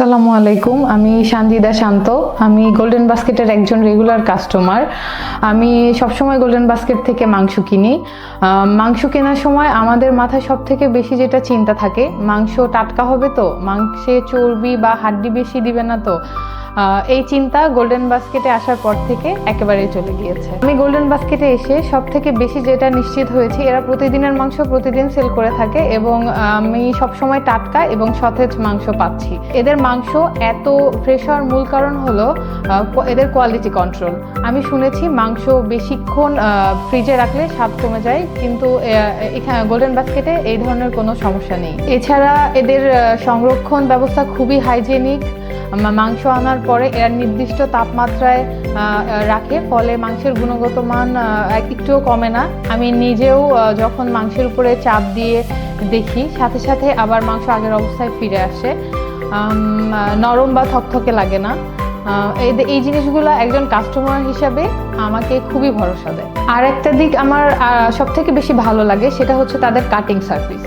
আসসালামু আলাইকুম। আমি সানজিদা শান্ত। আমি গোল্ডেন বাস্কেটের একজন রেগুলার কাস্টমার আমি সবসময় গোল্ডেন বাস্কেট থেকে মাংস কিনি। মাংস কেনার সময় আমাদের মাথায় সব থেকে বেশি যেটা চিন্তা থাকে, মাংস টাটকা হবে তো? মাংসে চর্বি বা হাড্ডি বেশি দিবে না তো? এই চিন্তা গোল্ডেন বাস্কেটে আসার পর থেকে একেবারেই চলে গিয়েছে। আমি গোল্ডেন বাস্কেটে এসে সব থেকে বেশি যেটা নিশ্চিত হয়েছি, এরা প্রতিদিনের মাংস প্রতিদিন সেল করে থাকে এবং আমি সবসময় টাটকা এবং সতেজ মাংস পাচ্ছি। এদের মাংস এত ফ্রেশ হওয়ার মূল কারণ হলো এদের কোয়ালিটি কন্ট্রোল আমি শুনেছি মাংস বেশিক্ষণ ফ্রিজে রাখলে স্বাদ কমে যায়, কিন্তু এখানে গোল্ডেন বাস্কেটে এই ধরনের কোনো সমস্যা নেই। এছাড়া এদের সংরক্ষণ ব্যবস্থা খুবই হাইজেনিক মাংস আনার পরে এর নির্দিষ্ট তাপমাত্রায় রাখে, ফলে মাংসের গুণগত মান একটুও কমে না। আমি নিজেও যখন মাংসের উপরে চাপ দিয়ে দেখি, সাথে সাথে আবার মাংস আগের অবস্থায় ফিরে আসে। নরম বা থকথকে লাগে না। এই এই জিনিসগুলো একজন কাস্টমার হিসাবে আমাকে খুবই ভরসা দেয়। আর একটা দিক আমার সব থেকে বেশি ভালো লাগে, সেটা হচ্ছে তাদের কাটিং সার্ভিস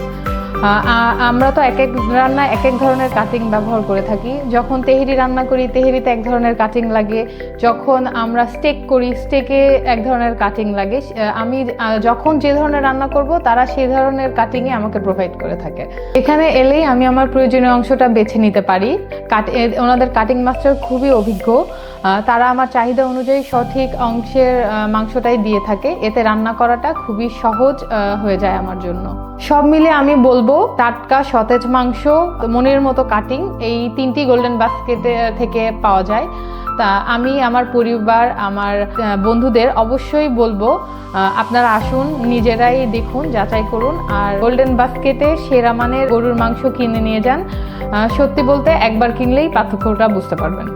আমরা তো এক এক রান্না এক এক ধরনের কাটিং ব্যবহার করে থাকি। যখন তেহেরি রান্না করি, তেহেরিতে এক ধরনের কাটিং লাগে। যখন আমরা স্টেক করি স্টেকে এক ধরনের কাটিং লাগে। আমি যখন যে ধরনের রান্না করব, তারা সেই ধরনের কাটিংই আমাকে প্রোভাইড করে থাকে। এখানে এলেই আমি আমার প্রয়োজনীয় অংশটা বেছে নিতে পারি। কাট ওনাদের কাটিং মাস্টার খুবই অভিজ্ঞ। তারা আমার চাহিদা অনুযায়ী সঠিক অংশের মাংসটাই দিয়ে থাকে। এতে রান্না করাটা খুবই সহজ হয়ে যায় আমার জন্য। সব মিলে আমি বলব, টাটকা সতেজ মাংস, মনের মতো কাটিং এই তিনটি গোল্ডেন বাস্কেটে থেকে পাওয়া যায়। তা আমি, আমার পরিবার, আমার বন্ধুদের অবশ্যই বলব আপনারা আসুন, নিজেরাই দেখুন, যাচাই করুন, আর গোল্ডেন বাস্কেটে সেরা মানের গরুর মাংস কিনে নিয়ে যান। সত্যি বলতে একবার কিনলেই পার্থক্যটা বুঝতে পারবেন।